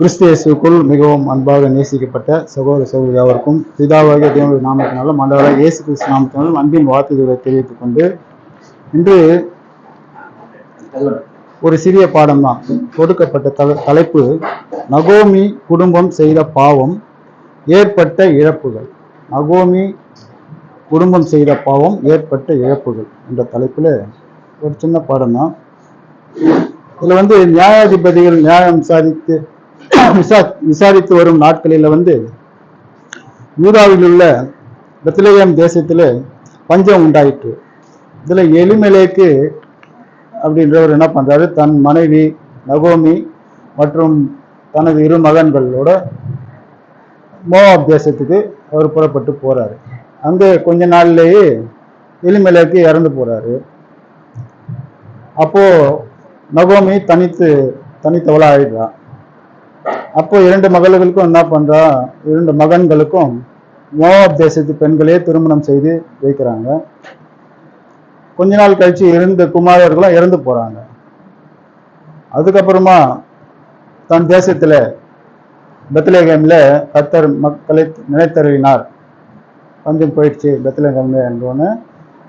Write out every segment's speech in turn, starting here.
கிறிஸ்தியேசுக்குள் மிகவும் அன்பாக நேசிக்கப்பட்ட சகோதர சகோதரி அவருக்கும் பிதாவாகிய தேவனுடைய நாமத்தினாலும் ஆண்டவராக இயேசு கிறிஸ்து நாமத்தினாலும் அன்பின் வார்த்தைகளை தெரிவித்துக் கொண்டு இன்று ஒரு சிறிய பாடம் தான் கொடுக்கப்பட்ட தல தலைப்பு நகோமி குடும்பம் செய்த பாவம் ஏற்பட்ட இழப்புகள். நகோமி குடும்பம் செய்த பாவம் ஏற்பட்ட இழப்புகள் என்ற தலைப்பில் ஒரு சின்ன பாடம் தான் இதில் வந்து நியாயாதிபதிகள் நியாயம் விசாரித்து விசா விசாரித்து வரும் நாட்களில் வந்து யூதாவில் உள்ள பெத்திலேயம் தேசத்தில் பஞ்சம் உண்டாயிற்று. இதில் எலிமெலேக்கு அப்படின்றவர் என்ன பண்றாரு? தன் மனைவி நகோமி மற்றும் தனது இரு மகன்களோட மோவாப் தேசத்துக்கு அவர் புறப்பட்டு போறாரு. அங்கே கொஞ்ச நாள்லயே எலிமெலேக்கு இறந்து போறாரு. அப்போது நகோமி தனித்து தனித்தவளா ஆயிடுறா அப்போ இரண்டு மகள்களுக்கும் என்ன பண்றா? இரண்டு மகன்களுக்கும் மோவாப் தேசத்து பெண்களே திருமணம் செய்து வைக்கிறாங்க. கொஞ்ச நாள் கழிச்சு இருந்த குமாரர்களும் இறந்து போறாங்க. அதுக்கப்புறமா தன் தேசத்துல பெத்லேகேம்ல கத்தர் மக்களை நிலைத்தருவினார் பஞ்சம் போயிடுச்சு பெத்லேகேம்ல என்றோன்னு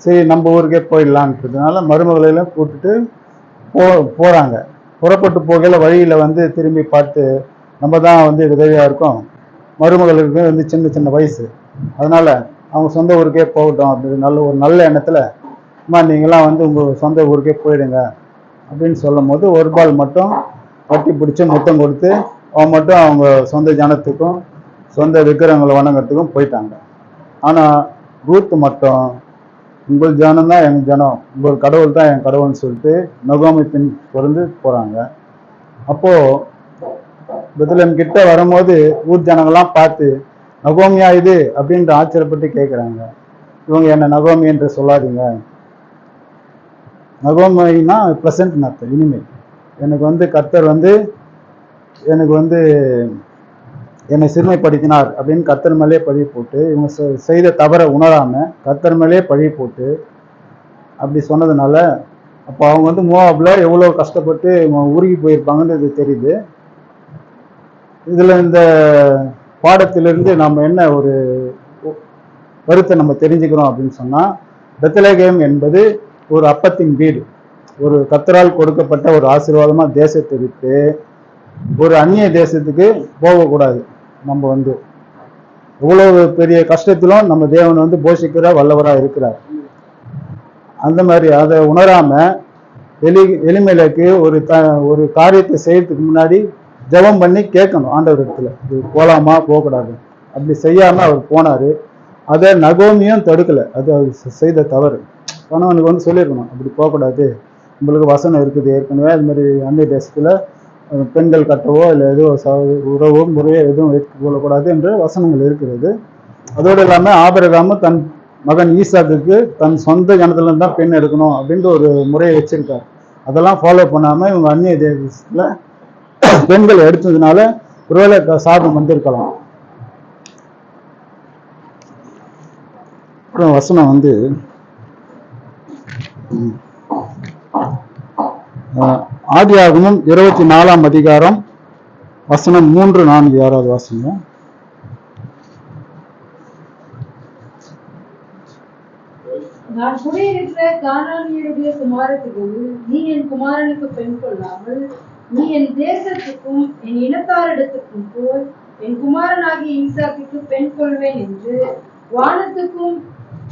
சரி நம்ம ஊருக்கே போயிடலான்றதுனால மருமகளெல்லாம் கூப்பிட்டுட்டு போ போறாங்க. புறப்பட்டு போகல வழியில வந்து திரும்பி பார்த்து நம்ம தான் வந்து உதவியாக இருக்கோம். மருமகளுக்கு வந்து சின்ன சின்ன வயசு. அதனால் அவங்க சொந்த ஊருக்கே போகட்டும் அப்படி நல்ல ஒரு நல்ல எண்ணத்தில் அம்மா நீங்களாம் வந்து உங்கள் சொந்த ஊருக்கே போயிடுங்க. அப்படின்னு சொல்லும் போது ஒரு பால் மட்டும் வட்டி பிடிச்சி முத்தம் கொடுத்து அவன் மட்டும் அவங்க சொந்த ஜனத்துக்கும் சொந்த விக்கிரகங்களை வணங்குறதுக்கும் போயிட்டாங்க. ஆனால் ரூத் மட்டும் உங்கள் ஜனம் தான் எங்கள் ஜனம். உங்கள் கடவுள் தான் என் கடவுள்னு சொல்லிட்டு நகோமி பின் போகிறாங்க அப்போது பெத்லம் கிட்ட வரும்போது ஊர் ஜனங்கள்லாம் பார்த்து நகோமியா இது? அப்படின்ற ஆச்சரியப்பட்டு கேட்குறாங்க இவங்க என்ன நகோமி என்று சொல்லாதீங்க. நகோமினா ப்ளசன்ட் அர்த்தம் இனிமேல் எனக்கு வந்து கர்த்தர் வந்து எனக்கு வந்து என்னை சிறுமைப்படுத்தினார் அப்படின்னு கர்த்தர் மேலே பழி போட்டு இவங்க செ- செய்த தவறை உணராமல் கர்த்தர் மேலே பழி போட்டு அப்படி சொன்னதுனால அப்போ அவங்க வந்து மோவாபில் எவ்வளோ கஷ்டப்பட்டு இவங்க உருகி போயிருப்பாங்கன்றது தெரியுது. இதில் இந்த பாடத்திலிருந்து நம்ம என்ன ஒரு கருத்தை நம்ம தெரிஞ்சுக்கிறோம் அப்படின்னு சொன்னால் பெத்தலேகேம் என்பது ஒரு அப்பத்தின் வீடு. ஒரு கத்தரால் கொடுக்கப்பட்ட ஒரு ஆசீர்வாதமாக தேசத்தை விட்டு ஒரு அந்நிய தேசத்துக்கு போகக்கூடாது. நம்ம வந்து எவ்வளவு பெரிய கஷ்டத்திலும் நம்ம தேவன் வந்து போஷிக்கிற வல்லவராக இருக்கிறார். அந்த மாதிரி அதை உணராமல் எலி எளிமையிலக்கு ஒரு த ஒரு காரியத்தை செய்யறதுக்கு முன்னாடி ஜெபம் பண்ணி கேட்கணும் ஆண்டவர் இடத்துல. இது போகலாமா போகக்கூடாது. அப்படி செய்யாமல் அவர் போனார். அதை நகோமியும் தடுக்கல. அது அவர் செய்த தவறு. கணவனுக்கு வந்து சொல்லியிருக்கணும். அப்படி போகக்கூடாது. உங்களுக்கு வசனம் இருக்குது. ஏற்கனவே அது மாதிரி அந்நிய தேசத்தில் பெண்கள் கட்டவோ இல்லை ஏதோ ச- உறவோ முறையோ எதுவும் வைத்துக் கொள்ளக்கூடாது என்று வசனங்கள் இருக்கிறது. அதோடு இல்லாமல் ஆபரகாம தன் மகன் ஈசாக்கு தன் சொந்த ஜனத்துல தான் பெண் எடுக்கணும் அப்படின்ற ஒரு முறையை வச்சிருக்காரு. அதெல்லாம் ஃபாலோ பண்ணாமல் இவங்க அந்நிய தேசத்தில் பெண்கள் எடுத்ததுனால ஒருவேளை சாபம் வந்திருக்கலாம். அப்புறம் வசனம் வந்து ம், அஹ், இருபத்தி நாலாம் அதிகாரம் வசனம் மூன்று நான்கு யாராவது வாசிங்க நான் குடியிருக்கிற கானானியருடைய குமாரத்துக்கு நீ என் குமாரனுக்கு பெண் கொள்ளாமல் நீ என் தேசத்துக்கும் என் இனத்தாரிடத்துக்கும் போய் என் குமாரனாகிய ஈசாக்குக்கு பெண் கொள்வேன் என்று வானத்துக்கும்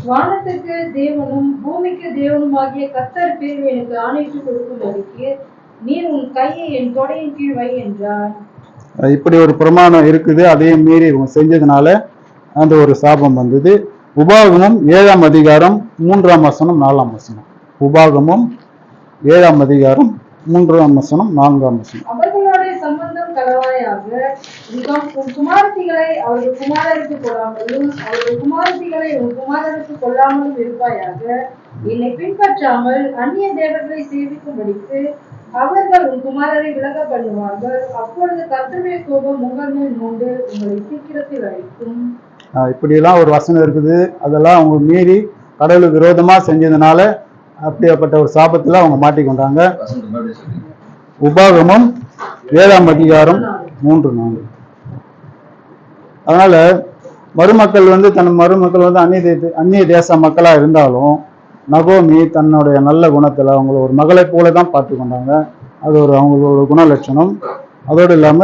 வானத்துக்கு தேவனும் பூமிக்கு தேவனும் ஆகிய கத்தர் பேர் எனக்கு ஆணையிட்டு கொடுக்கும்படிக்கு நீ உன் கையை என் தொடையின் கீழ் வை என்றார். இப்படி ஒரு பிரமாணம் இருக்குது. அதையும் மீறி இவங்க செஞ்சதுனால அந்த ஒரு சாபம் வந்தது. உபாகமும் ஏழாம் அதிகாரம் மூன்றாம் வசனம் நாலாம் வசனம். உபாகமும் ஏழாம் அதிகாரம் மூன்றாம் வசனம் நான்காம் வசனம். அவர்களோட சம்பந்தம் கலவாயாக குமாரத்திகளை அவர்கள் குமாரருக்கு கொள்ளாமலும் அவர்கள் குமாரத்திகளை உன் குமாரருக்கு கொள்ளாமலும் இருப்பாயாக என்னை பின்பற்றாமல் அந்நிய தேவர்களை சேவிக்கும்படிக்கு அவர்கள் உன் குமாரரை விலக பண்ணுவார்கள். அப்பொழுது கர்த்தருடைய கோபம் உங்கள் மேல் மூண்டு உங்களை சீக்கிரத்தில் அழைக்கும். இப்படியெல்லாம் ஒரு வசனம் இருக்குது. அதெல்லாம் அவங்க மீறி கடவுளுக்கு விரோதமா செஞ்சதுனால அப்படியாப்பட்ட ஒரு சாபத்துல அவங்க மாட்டிக்கொண்டாங்க உபாகமம் ஏழாம் அதிகாரம் மூன்று நான்கு. அதனால மருமக்கள் வந்து தன் மருமக்கள் வந்து அந்நிய அந்நிய தேச மக்களா இருந்தாலும் நகோமி தன்னுடைய நல்ல குணத்துல அவங்கள ஒரு மகளை போல தான் பார்த்து கொண்டாங்க. அது ஒரு அவங்களோட குணலட்சணம். அதோடு இல்லாம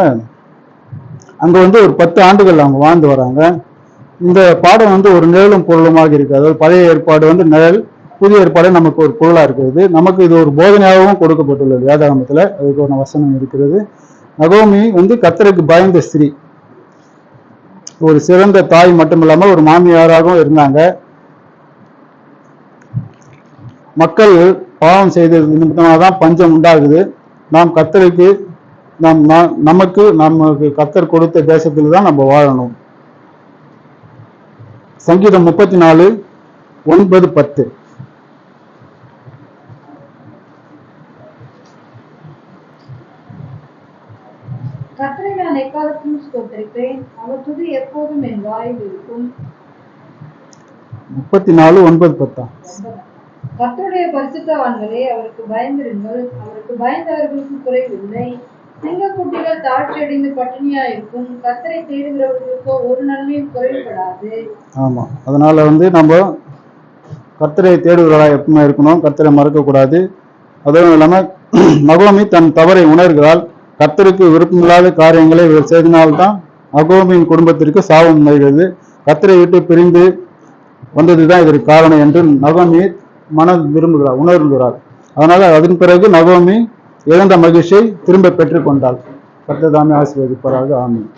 அங்க வந்து ஒரு பத்து ஆண்டுகள் அவங்க வாழ்ந்து வராங்க. இந்த பாடம் வந்து ஒரு நிழலும் பொருளுமாக இருக்கு. அதாவது பழைய ஏற்பாடு வந்து நிழல் புதிய ஏற்பாடு நமக்கு ஒரு பொருளாக இருக்கிறது. நமக்கு இது ஒரு போதனையாகவும் கொடுக்கப்பட்டுள்ளது. வேதாகமத்தில் அதுக்கு ஒரு வசனம் இருக்கிறது. நகோமி வந்து கத்தருக்கு பயந்த ஸ்திரீ. ஒரு சிறந்த தாய் மட்டும் இல்லாமல் ஒரு மாமியாராகவும் இருந்தாங்க. மக்கள் பாவம் செய்தது நிமித்தமாக தான் பஞ்சம் உண்டாகுது. நாம் கத்தருக்கு நாம் நமக்கு நமக்கு கத்தர் கொடுத்த தேசத்தில் தான் நம்ம வாழணும். சங்கீதம் முப்பத்தி நாலு ஒன்பது பத்து. எக்காலத்திலும் ஸ்தோத்தரிப்பேன். அவர் துதி எப்போதும் என் வாயில் இருக்கும். முப்பத்தி நாலு ஒன்பது பத்தா? கர்த்தருடைய பரிசுத்தவான்களே அவருக்கு பயந்திருங்கள். அவருக்கு பயந்தவர்களுக்கு குறைவில்லை. சிங்கக்குட்டிகள் தாழ்ச்சியடைந்து பட்டினியா இருக்கும். கர்த்தரை தேடுகிறவர்களுக்கோ ஒரு நன்மையும் குறைபடாது ஆமா. அதனால வந்து நம்ம கர்த்தரை தேடுகிறவர்களா எப்பவுமே இருக்கணும். கர்த்தரை மறக்கக்கூடாது. அதுவும் இல்லாம நகோமி தன் தவறை உணர்கிறாள். கத்தருக்கு விருப்பமில்லாத காரியங்களை இவர் செய்தனால்தான் நகோமியின் குடும்பத்திற்கு சாபம் நேர்கிறது கர்த்தரை விட்டு பிரிந்து வந்ததுதான் இதற்கு காரணம் என்று நகோமி மனம் விரும்புகிறார் உணர்கிறார். அதனால அதன் பிறகு நகோமி இழந்த மகிழ்ச்சியை திரும்ப பெற்றுக்கொண்டாள் கத்ததாமே தாமே ஆசீர்வதிப்பாராக. ஆமீன்.